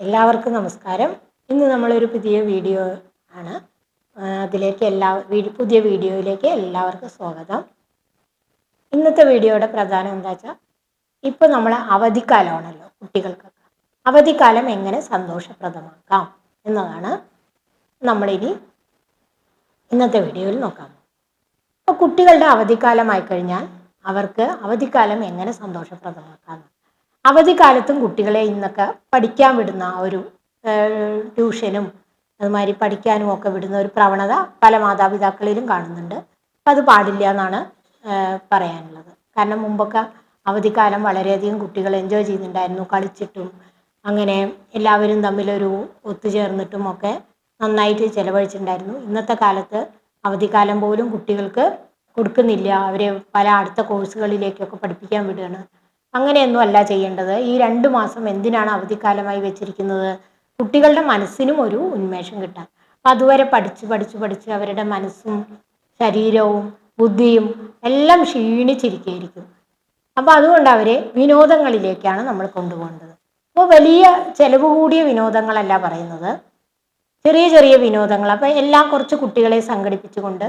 എല്ലാവർക്കും നമസ്കാരം. ഇന്ന് നമ്മളൊരു പുതിയ വീഡിയോ ആണ്. അതിലേക്ക് എല്ലാ പുതിയ വീഡിയോയിലേക്ക് എല്ലാവർക്കും സ്വാഗതം. ഇന്നത്തെ വീഡിയോയുടെ പ്രധാനം എന്താ വെച്ചാൽ ഇപ്പോൾ നമ്മൾ അവധിക്കാലമാണല്ലോ കുട്ടികൾക്കൊക്കെ. അവധിക്കാലം എങ്ങനെ സന്തോഷപ്രദമാക്കാം എന്നതാണ് നമ്മളിനി ഇന്നത്തെ വീഡിയോയിൽ നോക്കാം. അപ്പോൾ കുട്ടികളുടെ അവധിക്കാലമായി കഴിഞ്ഞാൽ അവർക്ക് അവധിക്കാലം എങ്ങനെ സന്തോഷപ്രദമാക്കാം? അവധിക്കാലത്തും കുട്ടികളെ ഇന്നൊക്കെ പഠിക്കാൻ വിടുന്ന ഒരു ട്യൂഷനും അതുമാതിരി പഠിക്കാനും ഒക്കെ വിടുന്ന ഒരു പ്രവണത പല മാതാപിതാക്കളിലും കാണുന്നുണ്ട്. അപ്പം അത് പാടില്ല എന്നാണ് പറയാനുള്ളത്. കാരണം മുമ്പൊക്കെ അവധിക്കാലം വളരെയധികം കുട്ടികൾ എൻജോയ് ചെയ്യുന്നുണ്ടായിരുന്നു കളിച്ചിട്ടും അങ്ങനെ എല്ലാവരും തമ്മിലൊരു ഒത്തുചേർന്നിട്ടും ഒക്കെ നന്നായിട്ട് ചെലവഴിച്ചിട്ടുണ്ടായിരുന്നു. ഇന്നത്തെ കാലത്ത് അവധിക്കാലം പോലും കുട്ടികൾക്ക് കൊടുക്കുന്നില്ല. അവരെ പല അടുത്ത കോഴ്സുകളിലേക്കൊക്കെ പഠിപ്പിക്കാൻ വിടുകയാണ്. അങ്ങനെയൊന്നും അല്ല ചെയ്യേണ്ടത്. ഈ രണ്ട് മാസം എന്തിനാണ് അവധിക്കാലമായി വെച്ചിരിക്കുന്നത്? കുട്ടികളുടെ മനസ്സിനും ഒരു ഉന്മേഷം കിട്ടാൻ. അപ്പം അതുവരെ പഠിച്ച് പഠിച്ച് പഠിച്ച് അവരുടെ മനസ്സും ശരീരവും ബുദ്ധിയും എല്ലാം ക്ഷീണിച്ചിരിക്കുകയായിരിക്കും. അപ്പോൾ അതുകൊണ്ട് അവരെ വിനോദങ്ങളിലേക്കാണ് നമ്മൾ കൊണ്ടുപോകേണ്ടത്. അപ്പോൾ വലിയ ചെലവ് കൂടിയ വിനോദങ്ങളല്ല പറയുന്നത്. ചെറിയ ചെറിയ വിനോദങ്ങൾ. അപ്പോൾ എല്ലാം കുറച്ച് കുട്ടികളെ സംഘടിപ്പിച്ചുകൊണ്ട്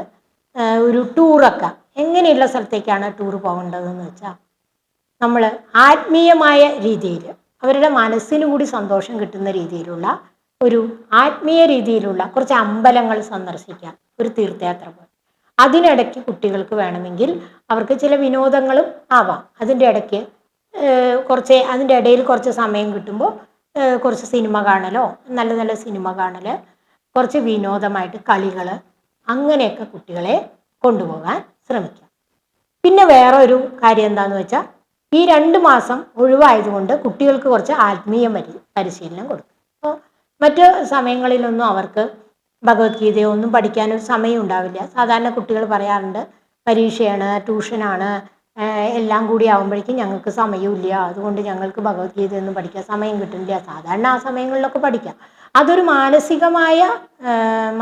ഒരു ടൂറൊക്കെ. എങ്ങനെയുള്ള സ്ഥലത്തേക്കാണ് ടൂർ പോകേണ്ടതെന്ന് വെച്ചാൽ നമ്മൾ ആത്മീയമായ രീതിയിൽ അവരുടെ മനസ്സിന് കൂടി സന്തോഷം കിട്ടുന്ന രീതിയിലുള്ള ഒരു ആത്മീയ രീതിയിലുള്ള കുറച്ച് അമ്പലങ്ങൾ സന്ദർശിക്കാം ഒരു തീർത്ഥയാത്ര പോലെ. അതിനിടയ്ക്ക് കുട്ടികൾക്ക് വേണമെങ്കിൽ അവർക്ക് ചില വിനോദങ്ങളും ആവാം. അതിന്റെ ഇടയ്ക്ക് കുറച്ച് അതിന്റെ ഇടയിൽ കുറച്ച് സമയം കിട്ടുമ്പോൾ കുറച്ച് സിനിമ കാണലോ നല്ല നല്ല സിനിമ കാണൽ കുറച്ച് വിനോദമായിട്ട് കളികൾ അങ്ങനെയൊക്കെ കുട്ടികളെ കൊണ്ടുപോകാൻ ശ്രമിക്കാം. പിന്നെ വേറെ ഒരു കാര്യം എന്താണെന്ന് വെച്ചാൽ ഈ രണ്ട് മാസം ഒഴിവായതുകൊണ്ട് കുട്ടികൾക്ക് കുറച്ച് ആത്മീയ പരി പരിശീലനം കൊടുക്കും. അപ്പോൾ മറ്റ് സമയങ്ങളിലൊന്നും അവർക്ക് ഭഗവത്ഗീതയോ ഒന്നും പഠിക്കാനൊരു സമയം ഉണ്ടാവില്ല. സാധാരണ കുട്ടികൾ പറയാറുണ്ട് പരീക്ഷയാണ് ട്യൂഷനാണ് എല്ലാം കൂടി ആകുമ്പോഴേക്കും ഞങ്ങൾക്ക് സമയമില്ല. അതുകൊണ്ട് ഞങ്ങൾക്ക് ഭഗവത്ഗീതയൊന്നും പഠിക്കാൻ സമയം കിട്ടുന്നില്ല. സാധാരണ ആ സമയങ്ങളിലൊക്കെ പഠിക്കാം. അതൊരു മാനസികമായ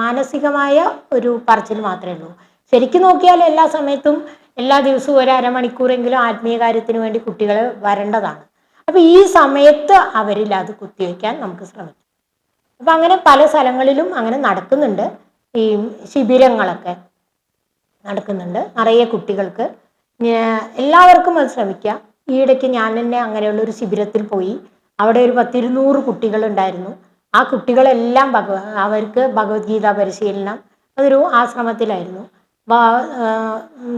മാനസികമായ ഒരു പറച്ചിൽ മാത്രമേ ഉള്ളൂ. ശരിക്കും നോക്കിയാൽ എല്ലാ സമയത്തും എല്ലാ ദിവസവും ഒരു അരമണിക്കൂറെങ്കിലും ആത്മീയ കാര്യത്തിന് വേണ്ടി കുട്ടികൾ വരേണ്ടതാണ്. അപ്പൊ ഈ സമയത്ത് അവരിൽ അത് കുത്തിവെക്കാൻ നമുക്ക് ശ്രമിക്കാം. അപ്പൊ അങ്ങനെ പല സ്ഥലങ്ങളിലും അങ്ങനെ നടക്കുന്നുണ്ട്. ഈ ശിബിരങ്ങളൊക്കെ നടക്കുന്നുണ്ട്. നിറയെ കുട്ടികൾക്ക്. എല്ലാവർക്കും അത് ശ്രമിക്കാം. ഈയിടയ്ക്ക് ഞാൻ തന്നെ അങ്ങനെയുള്ള ഒരു ശിബിരത്തിൽ പോയി. അവിടെ ഒരു പത്തിരുന്നൂറ് കുട്ടികളുണ്ടായിരുന്നു. ആ കുട്ടികളെല്ലാം ഭഗവ അവർക്ക് ഭഗവത്ഗീത പരിശീലനം അതൊരു ആശ്രമത്തിലായിരുന്നു.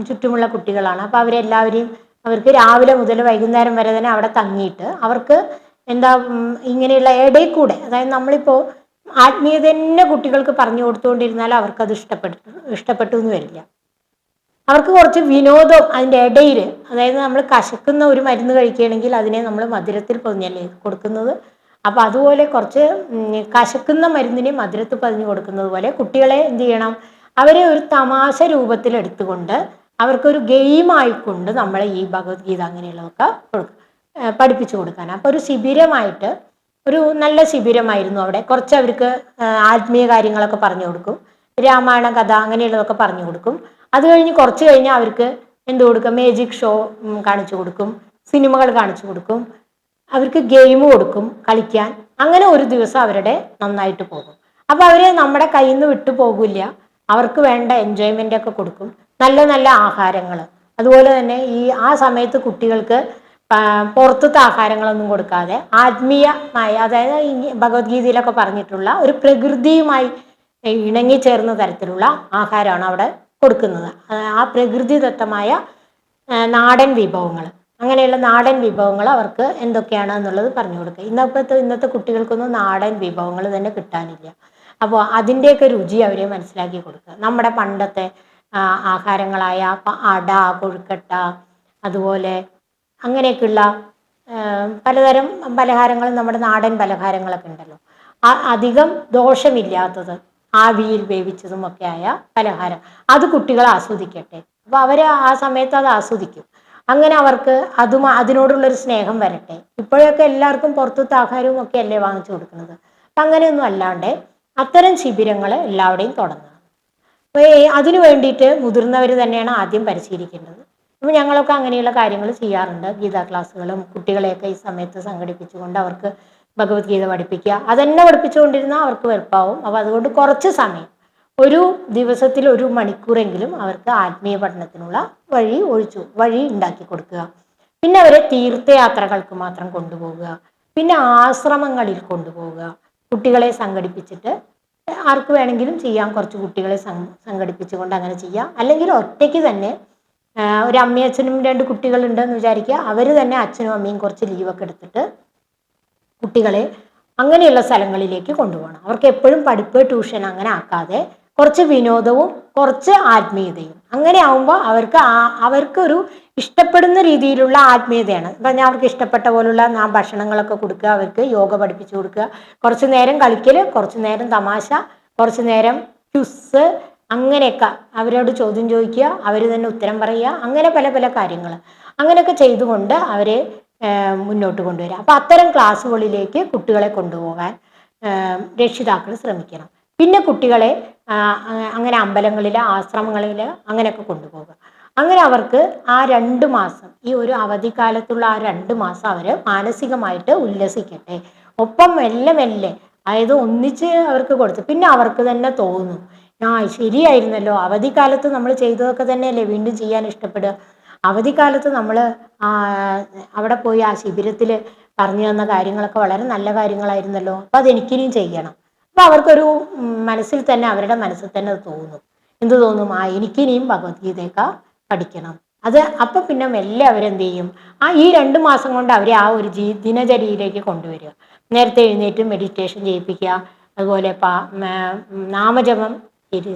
ചുറ്റുമുള്ള കുട്ടികളാണ്. അപ്പോൾ അവരെല്ലാവരെയും അവർക്ക് രാവിലെ മുതൽ വൈകുന്നേരം വരെ തന്നെ അവിടെ തങ്ങിയിട്ട് അവർക്ക് എന്താ ഇങ്ങനെയുള്ള ഇടയിൽ കൂടെ അതായത് നമ്മളിപ്പോൾ ആത്മീയത തന്നെ കുട്ടികൾക്ക് പറഞ്ഞു കൊടുത്തുകൊണ്ടിരുന്നാൽ അവർക്കത് ഇഷ്ടപ്പെട്ടു ഇഷ്ടപ്പെട്ടു എന്ന് വരില്ല. അവർക്ക് കുറച്ച് വിനോദം അതിന്റെ ഇടയിൽ അതായത് നമ്മൾ കശക്കുന്ന ഒരു മരുന്ന് കഴിക്കുകയാണെങ്കിൽ അതിനെ നമ്മൾ മധുരത്തിൽ പൊതിഞ്ഞല്ലേ കൊടുക്കുന്നത്? അപ്പോൾ അതുപോലെ കുറച്ച് കശക്കുന്ന മരുന്നിനെ മധുരത്തിൽ പതിഞ്ഞു കൊടുക്കുന്നത് പോലെ കുട്ടികളെ എന്ത് ചെയ്യണം? അവരെ ഒരു തമാശ രൂപത്തിൽ എടുത്തുകൊണ്ട് അവർക്കൊരു ഗെയിമായിക്കൊണ്ട് നമ്മൾ ഈ ഭഗവത്ഗീത അങ്ങനെയുള്ളതൊക്കെ പഠിപ്പിച്ചു കൊടുക്കാൻ. അപ്പോൾ ഒരു ശിബിരമായിട്ട് ഒരു നല്ല ശിബിരമായിരുന്നു അവിടെ. കുറച്ച് അവർക്ക് ആത്മീയ കാര്യങ്ങളൊക്കെ പറഞ്ഞു കൊടുക്കും. രാമായണ കഥ അങ്ങനെയുള്ളതൊക്കെ പറഞ്ഞു കൊടുക്കും. അത് കഴിഞ്ഞ് കുറച്ച് കഴിഞ്ഞ് അവർക്ക് എന്ത് കൊടുക്കും? മേജിക് ഷോ കാണിച്ചു കൊടുക്കും. സിനിമകൾ കാണിച്ചു കൊടുക്കും. അവർക്ക് ഗെയിം കൊടുക്കും കളിക്കാൻ. അങ്ങനെ ഒരു ദിവസം അവരുടെ നന്നായിട്ട് പോകും. അപ്പൊ അവർ നമ്മുടെ കയ്യിൽ നിന്ന് വിട്ടു പോകില്ല. അവർക്ക് വേണ്ട എൻജോയ്മെന്റ് ഒക്കെ കൊടുക്കും. നല്ല നല്ല ആഹാരങ്ങൾ അതുപോലെ തന്നെ ഈ ആ സമയത്ത് കുട്ടികൾക്ക് പുറത്തത്തെ ആഹാരങ്ങളൊന്നും കൊടുക്കാതെ ആത്മീയമായ അതായത് ഭഗവത്ഗീതയിലൊക്കെ പറഞ്ഞിട്ടുള്ള ഒരു പ്രകൃതിയുമായി ഇണങ്ങിച്ചേർന്ന തരത്തിലുള്ള ആഹാരമാണ് അവിടെ കൊടുക്കുന്നത്. ആ പ്രകൃതിദത്തമായ നാടൻ വിഭവങ്ങൾ അങ്ങനെയുള്ള നാടൻ വിഭവങ്ങൾ അവർക്ക് എന്തൊക്കെയാണ് എന്നുള്ളത് പറഞ്ഞു കൊടുക്കുക. ഇന്നത്തെ ഇന്നത്തെ കുട്ടികൾക്കൊന്നും നാടൻ വിഭവങ്ങൾ തന്നെ കിട്ടാനില്ല. അപ്പോൾ അതിന്റെയൊക്കെ രുചി അവർ മനസ്സിലാക്കി കൊടുക്കുക. നമ്മുടെ പണ്ടത്തെ ആഹാരങ്ങളായ അട കൊഴുക്കട്ട അതുപോലെ അങ്ങനെയൊക്കെയുള്ള പലതരം പലഹാരങ്ങൾ നമ്മുടെ നാടൻ പലഹാരങ്ങളൊക്കെ ഉണ്ടല്ലോ. അധികം ദോഷമില്ലാത്തത് ആവിയിൽ വേവിച്ചതും ഒക്കെ ആയ പലഹാരം. അത് കുട്ടികൾ ആസ്വദിക്കട്ടെ. അപ്പോൾ അവർ ആ സമയത്ത് അത് ആസ്വദിക്കും. അങ്ങനെ അവർക്ക് അതും അതിനോടുള്ളൊരു സ്നേഹം വരട്ടെ. ഇപ്പോഴൊക്കെ എല്ലാവർക്കും പുറത്തത്തെ ആഹാരവും ഒക്കെ അല്ലേ വാങ്ങിച്ചു കൊടുക്കുന്നത്. അപ്പം അങ്ങനെയൊന്നും അല്ലാണ്ട് അത്തരം ശിബിരങ്ങൾ എല്ലാവരുടെയും തുടങ്ങുക അപ്പോൾ അതിനു വേണ്ടിയിട്ട് മുതിർന്നവർ തന്നെയാണ് ആദ്യം പരിശീലിക്കേണ്ടത്. അപ്പോൾ ഞങ്ങളൊക്കെ അങ്ങനെയുള്ള കാര്യങ്ങൾ ചെയ്യാറുണ്ട്. ഗീതാ ക്ലാസ്സുകളും കുട്ടികളെയൊക്കെ ഈ സമയത്ത് സംഘടിപ്പിച്ചുകൊണ്ട് അവർക്ക് ഭഗവത്ഗീത പഠിപ്പിക്കുക. അതന്നെ പഠിപ്പിച്ചുകൊണ്ടിരുന്നാൽ അവർക്ക് വെറുപ്പാവും. അപ്പോൾ അതുകൊണ്ട് കുറച്ച് സമയം ഒരു ദിവസത്തിൽ ഒരു മണിക്കൂറെങ്കിലും അവർക്ക് ആത്മീയ പഠനത്തിനുള്ള വഴി ഒഴിച്ചു വഴി ഉണ്ടാക്കി കൊടുക്കുക. പിന്നെ അവരെ തീർത്ഥയാത്രകൾക്ക് മാത്രം കൊണ്ടുപോകുക പിന്നെ ആശ്രമങ്ങളിൽ കൊണ്ടുപോവുക. കുട്ടികളെ സംഘടിപ്പിച്ചിട്ട് ആർക്ക് വേണമെങ്കിലും ചെയ്യാം. കുറച്ച് കുട്ടികളെ സംഘടിപ്പിച്ചുകൊണ്ട് അങ്ങനെ ചെയ്യാം. അല്ലെങ്കിൽ ഒറ്റയ്ക്ക് തന്നെ ഒരു അമ്മയും അച്ഛനും രണ്ട് കുട്ടികളുണ്ടെന്ന് വിചാരിക്കുക. അവർ തന്നെ അച്ഛനും അമ്മയും കുറച്ച് ലീവൊക്കെ എടുത്തിട്ട് കുട്ടികളെ അങ്ങനെയുള്ള സ്ഥലങ്ങളിലേക്ക് കൊണ്ടുപോകണം. അവർക്ക് എപ്പോഴും പഠിപ്പ് ട്യൂഷൻ അങ്ങനെ ആക്കാതെ കുറച്ച് വിനോദവും കുറച്ച് ആത്മീയതയും. അങ്ങനെ ആവുമ്പോൾ അവർക്ക് അവർക്കൊരു ഇഷ്ടപ്പെടുന്ന രീതിയിലുള്ള ആത്മീയതയാണ്. പറഞ്ഞാൽ അവർക്ക് ഇഷ്ടപ്പെട്ട പോലുള്ള ആ ഭക്ഷണങ്ങളൊക്കെ കൊടുക്കുക അവർക്ക് യോഗ പഠിപ്പിച്ചു കൊടുക്കുക. കുറച്ച് നേരം കളിക്കൽ കുറച്ച് നേരം തമാശ കുറച്ച് നേരം ക്യുസ് അങ്ങനെയൊക്കെ അവരോട് ചോദ്യം ചോദിക്കുക അവർ തന്നെ ഉത്തരം പറയുക അങ്ങനെ പല പല കാര്യങ്ങൾ. അങ്ങനെയൊക്കെ ചെയ്തുകൊണ്ട് അവരെ മുന്നോട്ട് കൊണ്ടുവരിക. അപ്പം അത്തരം ക്ലാസ്സുകളിലേക്ക് കുട്ടികളെ കൊണ്ടുപോകാൻ രക്ഷിതാക്കൾ ശ്രമിക്കണം. പിന്നെ കുട്ടികളെ അങ്ങനെ അമ്പലങ്ങളിൽ ആശ്രമങ്ങളിൽ അങ്ങനെയൊക്കെ കൊണ്ടുപോകുക അങ്ങനെ അവർക്ക് ആ രണ്ട് മാസം ഈ ഒരു അവധിക്കാലത്തുള്ള ആ രണ്ട് മാസം അവർ മാനസികമായിട്ട് ഉല്ലസിക്കട്ടെ. ഒപ്പം മെല്ലെ മെല്ലെ അതായത് ഒന്നിച്ച് അവർക്ക് കൊടുത്തു പിന്നെ അവർക്ക് തന്നെ തോന്നും ആ ശരിയായിരുന്നല്ലോ. അവധിക്കാലത്ത് നമ്മൾ ചെയ്തതൊക്കെ തന്നെയല്ലേ വീണ്ടും ചെയ്യാൻ ഇഷ്ടപ്പെടുക? അവധിക്കാലത്ത് നമ്മൾ അവിടെ പോയി ആ ശിബിരത്തിൽ പറഞ്ഞു തന്ന കാര്യങ്ങളൊക്കെ വളരെ നല്ല കാര്യങ്ങളായിരുന്നല്ലോ. അപ്പോൾ അതെനിക്കിനിയും ചെയ്യണം. അപ്പോൾ അവർക്കൊരു മനസ്സിൽ തന്നെ അവരുടെ മനസ്സിൽ തന്നെ തോന്നും. എന്ത് തോന്നും? ആ എനിക്കിനിയും ഭഗവത്ഗീതയൊക്കെ പഠിക്കണം. അത് അപ്പം പിന്നെ മെല്ലെ അവരെന്ത് ചെയ്യും ആ ഈ രണ്ട് മാസം കൊണ്ട് അവരെ ആ ഒരു ജീ ദിനചര്യയിലേക്ക് കൊണ്ടുവരിക. നേരത്തെ എഴുന്നേറ്റ് മെഡിറ്റേഷൻ ചെയ്യിപ്പിക്കുക. അതുപോലെ പാ നാമജപം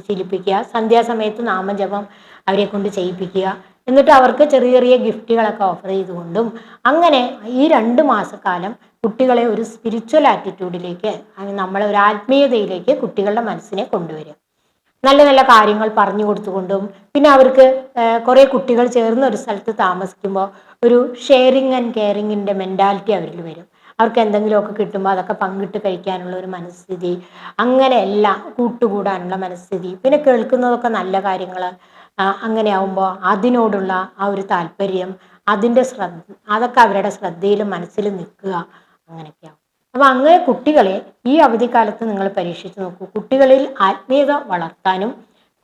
ശീലിപ്പിക്കുക. സന്ധ്യാസമയത്ത് നാമജപം അവരെ കൊണ്ട് ചെയ്യിപ്പിക്കുക. എന്നിട്ട് അവർക്ക് ചെറിയ ചെറിയ ഗിഫ്റ്റുകളൊക്കെ ഓഫർ ചെയ്തുകൊണ്ടും അങ്ങനെ ഈ രണ്ട് മാസക്കാലം കുട്ടികളെ ഒരു സ്പിരിച്വൽ ആറ്റിറ്റ്യൂഡിലേക്ക് നമ്മളെ ഒരു ആത്മീയതയിലേക്ക് കുട്ടികളുടെ മനസ്സിനെ കൊണ്ടുവരിക. നല്ല നല്ല കാര്യങ്ങൾ പറഞ്ഞു കൊടുത്തുകൊണ്ടും പിന്നെ അവർക്ക് കുറേ കുട്ടികൾ ചേർന്ന് ഒരു സ്ഥലത്ത് താമസിക്കുമ്പോൾ ഒരു ഷെയറിങ് ആൻഡ് കെയറിങ്ങിന്റെ മെന്റാലിറ്റി അവരിൽ വരും. അവർക്ക് എന്തെങ്കിലുമൊക്കെ കിട്ടുമ്പോൾ അതൊക്കെ പങ്കിട്ട് കഴിക്കാനുള്ള ഒരു മനസ്ഥിതി അങ്ങനെയല്ല കൂട്ടുകൂടാനുള്ള മനസ്ഥിതി പിന്നെ കേൾക്കുന്നതൊക്കെ നല്ല കാര്യങ്ങൾ അങ്ങനെ ആവുമ്പോൾ അതിനോടുള്ള ആ ഒരു താല്പര്യം അതിന്റെ ശ്രദ്ധ അതൊക്കെ അവരുടെ ശ്രദ്ധയിലും മനസ്സിലും നിൽക്കുക. അങ്ങനെയൊക്കെയാവും. അപ്പോൾ അങ്ങനെ കുട്ടികളെ ഈ അവധിക്കാലത്ത് നിങ്ങൾ പരീക്ഷിച്ച് നോക്കൂ. കുട്ടികളിൽ ആത്മീയത വളർത്താനും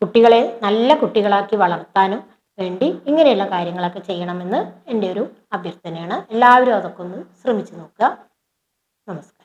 കുട്ടികളെ നല്ല കുട്ടികളാക്കി വളർത്താനും വേണ്ടി ഇങ്ങനെയുള്ള കാര്യങ്ങളൊക്കെ ചെയ്യണമെന്ന് എന്റെ ഒരു അഭ്യർത്ഥനയാണ്. എല്ലാവരും അതൊക്കെ ഒന്ന് ശ്രമിച്ചു നോക്കുക. നമസ്കാരം.